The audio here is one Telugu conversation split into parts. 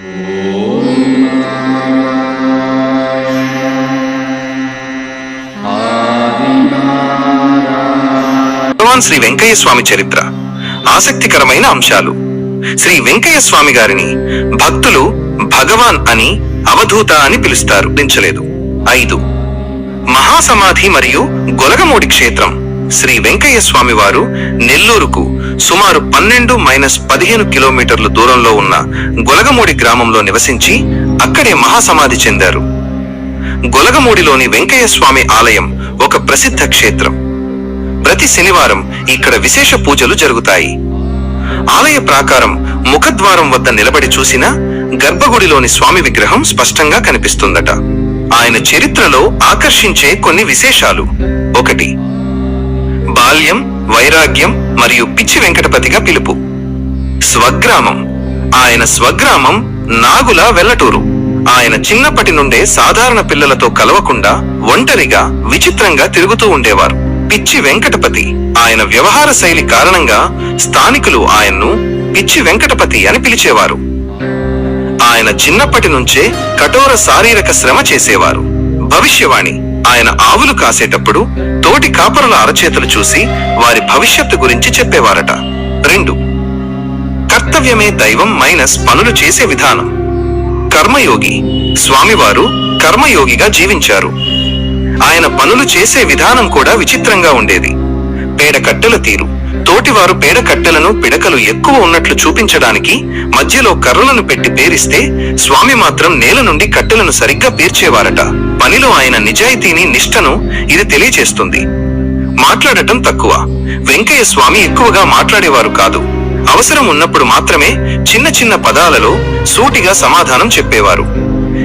భగవాన్ శ్రీ వెంకయ్య స్వామి చరిత్ర. ఆసక్తికరమైన అంశాలు. శ్రీ వెంకయ్య స్వామి గారిని భక్తులు భగవాన్ అని అవధూత అని పిలుస్తారు. దించలేదు. ఐదు. మహాసమాధి మరియు గొలగమూడి క్షేత్రం. శ్రీ వెంకయ్య స్వామి వారు నెల్లూరుకు సుమారు పన్నెండు మైనస్ పదిహేను కిలోమీటర్ల దూరంలో ఉన్న గొలగమూడి గ్రామంలో నివసించి అక్కడే మహాసమాధి చెందారు. గొలగమూడిలోని వెంకయ్య స్వామి ఆలయం ఒక ప్రసిద్ధ క్షేత్రం. ప్రతి శనివారం ఇక్కడ విశేష పూజలు జరుగుతాయి. ఆలయ ప్రాకారం ముఖద్వారం వద్ద నిలబడి చూసిన గర్భగుడిలోని స్వామి విగ్రహం స్పష్టంగా కనిపిస్తుందట. ఆయన చరిత్రలో ఆకర్షించే కొన్ని విశేషాలు. ఒకటి బాల్యం వైరాగ్యం మరియు పిచ్చి వెంకటపతిగా పిలుపు. స్వగ్రామం. ఆయన స్వగ్రామం నాగుల వెల్లటూరు. ఆయన చిన్నప్పటి నుండే సాధారణ పిల్లలతో కలవకుండా ఒంటరిగా విచిత్రంగా తిరుగుతూ ఉండేవారు. పిచ్చి వెంకటపతి. ఆయన వ్యవహార శైలి కారణంగా స్థానికులు ఆయన్ను పిచ్చి వెంకటపతి అని పిలిచేవారు. ఆయన చిన్నప్పటి నుంచే కఠోర శారీరక శ్రమ చేసేవారు. భవిష్యవాణి. ఆయన ఆవులు కాసేటప్పుడు తోటి కాపరుల అరచేతులు చూసి వారి భవిష్యత్తు గురించి చెప్పేవారట. రెండు. కర్తవ్యమే దైవం మైనస్ పనులు చేసే విధానం. కర్మయోగి. స్వామివారు కర్మయోగిగా జీవించారు. ఆయన పనులు చేసే విధానం కూడా విచిత్రంగా ఉండేది. పేడ కట్టెల తీరు. తోటివారు పేడ కట్టెలను పిడకలు ఎక్కువ ఉన్నట్లు చూపించడానికి మధ్యలో కర్రలను పెట్టి పేరిస్తే స్వామి మాత్రం నేల నుండి కట్టెలను సరిగ్గా పేర్చేవారట. పనిలో ఆయన నిజాయితీని నిష్టను ఇది తెలియచేస్తుంది. మాట్లాడటం తక్కువ. వెంకయ్య స్వామి ఎక్కువగా మాట్లాడేవారు కాదు. అవసరం ఉన్నప్పుడు మాత్రమే చిన్న చిన్న పదాలలో సూటిగా సమాధానం చెప్పేవారు.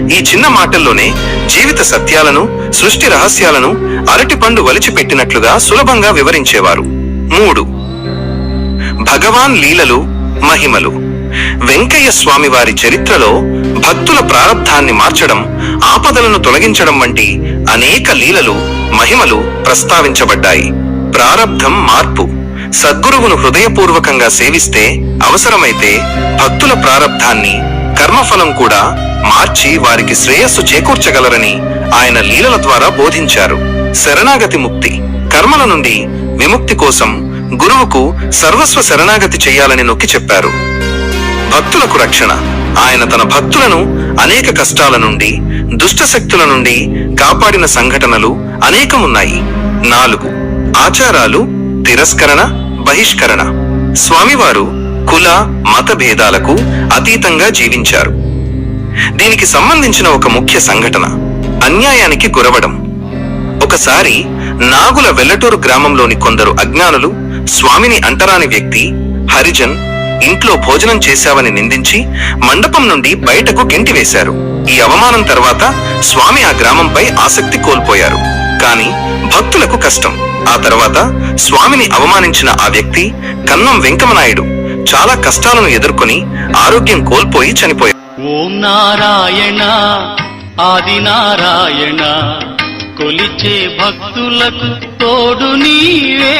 ఈ చిన్న మాటల్లోనే జీవిత సత్యాలను సృష్టి రహస్యాలను అరటిపండు వలిచిపెట్టినట్లుగా సులభంగా వివరించేవారు. మూడు భగవాన్ లీలలు మహిమలు. వెంకయ్య స్వామి వారి చరిత్రలో భక్తుల ప్రారంధాన్ని మార్చడం ఆపదలను తొలగించడం వంటి అనేక లీలలు మహిమలు ప్రస్తావించబడ్డాయి. ప్రారబ్ధం మార్పు. సద్గురువును హృదయపూర్వకంగా సేవిస్తే అవసరమైతే భక్తుల ప్రారబ్ధాన్ని కర్మఫలం కూడా మార్చి వారికి శ్రేయస్సు చేకూర్చగలరని ఆయన లీలల ద్వారా బోధించారు. శరణాగతి ముక్తి. కర్మల నుండి విముక్తి కోసం గురువుకు సర్వస్వ శరణాగతి చెయ్యాలని నొక్కి చెప్పారు. భక్తులకు రక్షణ. ఆయన తన భక్తులను అనేక కష్టాల నుండి దుష్టశక్తుల నుండి కాపాడిన సంఘటనలు అనేకమున్నాయి. నాలుగు. ఆచారాలు తిరస్కరణ బహిష్కరణ. స్వామివారు కుల మత భేదాలకు అతీతంగా జీవించారు. దీనికి సంబంధించిన ఒక ముఖ్య సంఘటన. అన్యాయానికి గురవడం. ఒకసారి నాగుల వెల్లటూరు గ్రామంలోని కొందరు అజ్ఞానులు స్వామిని అంటరాని వ్యక్తి హరిజన్ ఇంట్లో భోజనం చేశావని నిందించి మండపం నుండి బయటకు గెంటివేశారు ఈ అవమానం తర్వాత స్వామి ఆ గ్రామంపై ఆసక్తి కోల్పోయారు. కాని భక్తులకు కష్టం. ఆ తర్వాత స్వామిని అవమానించిన ఆ వ్యక్తి కన్నం వెంకమనాయుడు చాలా కష్టాలను ఎదుర్కొని ఆరోగ్యం కోల్పోయి చనిపోయారు. ఓం నారాయణ ఆది నారాయణ. కొలిచే భక్తులకు తోడు నీవే.